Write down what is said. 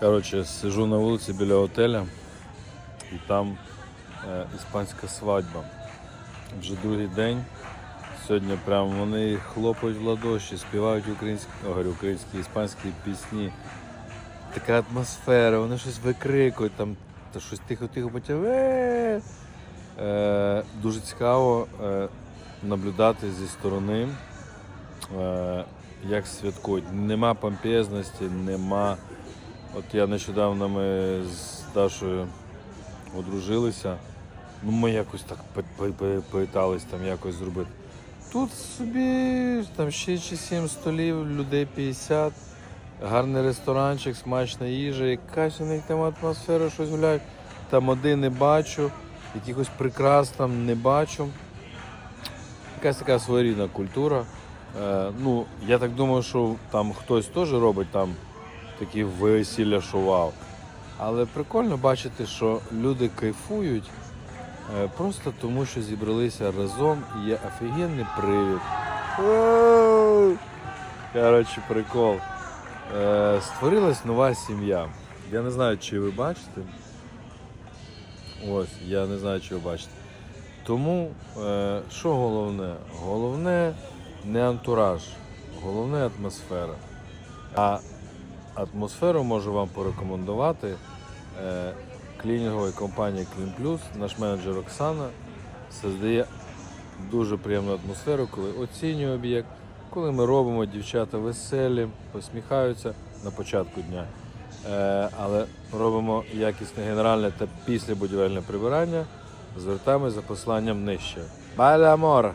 Коротше, сижу на вулиці біля готеля, і там е, іспанська свадьба. Вже другий день. Сьогодні прям вони хлопають в ладоші, співають українські, говорю, українські, іспанські пісні. Така атмосфера, вони щось викрикують, там та щось тихо-тихо потім. «Е!» Е, дуже цікаво е, наблюдати зі сторони, е, як святкують. Нема помпезності, нема. От я нещодавно ми з Дашою одружилися. Ну, ми якось так питались там якось зробити. Тут собі там 6 чи 7 столів, людей 50, гарний ресторанчик, смачна їжа, якась у них там атмосфера, щось гуляють. Там один не бачу, якихось прикрас там не бачу. Якась така своєрідна культура. Е, ну, я так думаю, що там хтось теж робить там такі весілля, вау. Але прикольно бачити, що люди кайфують е, просто тому, що зібралися разом і є офігенний привід. Коротше, прикол. Е, створилась нова сім'я. Я не знаю, чи ви бачите. Ось, я не знаю, чи ви бачите. Тому е, що головне? Головне не антураж, головне атмосфера. А атмосферу можу вам порекомендувати е, клінінгова компанія Клін Наш менеджер Оксана создає дуже приємну атмосферу, коли оцінює об'єкт, коли ми робимо дівчата веселі, посміхаються на початку дня. Е, але робимо якісне генеральне та післябудівельне прибирання. Звертаємось за посланням нижче. Баля амор!